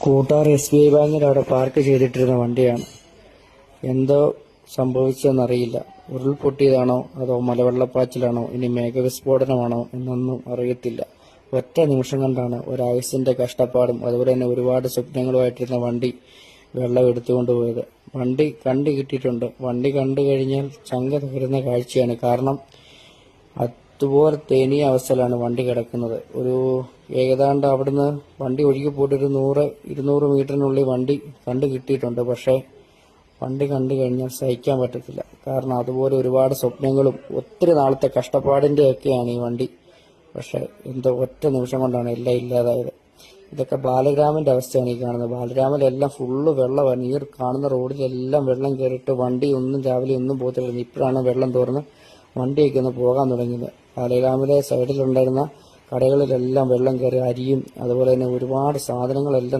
Koottar S B I ബാങ്കിൽ അവിടെ park ചെയ്തിട്ടിരുന്ന വണ്ടിയാണ്. എന്തോ സംഭവിച്ചെന്നറിയില്ല. ഉരുൾപൊട്ടിയതാണോ അതോ മലവെള്ളപ്പാച്ചിലാണോ ഇനി മേഘവിസ്ഫോടനമാണോ എന്നൊന്നും അറിയത്തില്ല. ഒറ്റ നിമിഷം കൊണ്ടാണ് ഒരായുസിന്റെ കഷ്ടപ്പാടും അതുപോലെ തന്നെ ഒരുപാട് സ്വപ്നങ്ങളുമായിട്ടിരുന്ന വണ്ടി വെള്ളം എടുത്തുകൊണ്ട് പോയത്. വണ്ടി കണ്ടു കിട്ടിയിട്ടുണ്ട്. വണ്ടി കണ്ടു കഴിഞ്ഞാൽ ചങ്ക തകരുന്ന കാഴ്ചയാണ്. കാരണം അതുപോലെ തേനിയ അവസ്ഥയിലാണ് വണ്ടി കിടക്കുന്നത്. ഒരു ഏതാണ്ട് അവിടുന്ന് വണ്ടി ഒഴുകി പോയിട്ട് ഒരു നൂറ് ഇരുന്നൂറ് മീറ്ററിനുള്ളിൽ വണ്ടി കണ്ടു കിട്ടിയിട്ടുണ്ട്. പക്ഷേ വണ്ടി കണ്ടു കഴിഞ്ഞാൽ സഹിക്കാൻ പറ്റത്തില്ല. കാരണം അതുപോലെ ഒരുപാട് സ്വപ്നങ്ങളും ഒത്തിരി നാളത്തെ കഷ്ടപ്പാടിന്റെ ഒക്കെയാണ് ഈ വണ്ടി. പക്ഷേ എന്തോ ഒറ്റ നിമിഷം കൊണ്ടാണ് എല്ലാം ഇല്ലാതായത്. ഇതൊക്കെ ബാലഗ്രാമിന്റെ അവസ്ഥയാണ് ഈ കാണുന്നത്. ബാലഗ്രാമിലെല്ലാം ഫുള്ള് വെള്ളമാണ് ഈ കാണുന്ന റോഡിലെല്ലാം വെള്ളം കയറിയിട്ട് വണ്ടി ഒന്നും രാവിലെ ഒന്നും പോകത്തില്ലായിരുന്നു ഇപ്പോഴാണ് വെള്ളം തോർന്ന് വണ്ടിയൊക്കെ ഒന്ന് പോകാൻ തുടങ്ങിയത്. ബാലഗ്രാമിലെ സൈഡിലുണ്ടായിരുന്ന കടകളിലെല്ലാം വെള്ളം കയറി അരിയും അതുപോലെ തന്നെ ഒരുപാട് സാധനങ്ങളെല്ലാം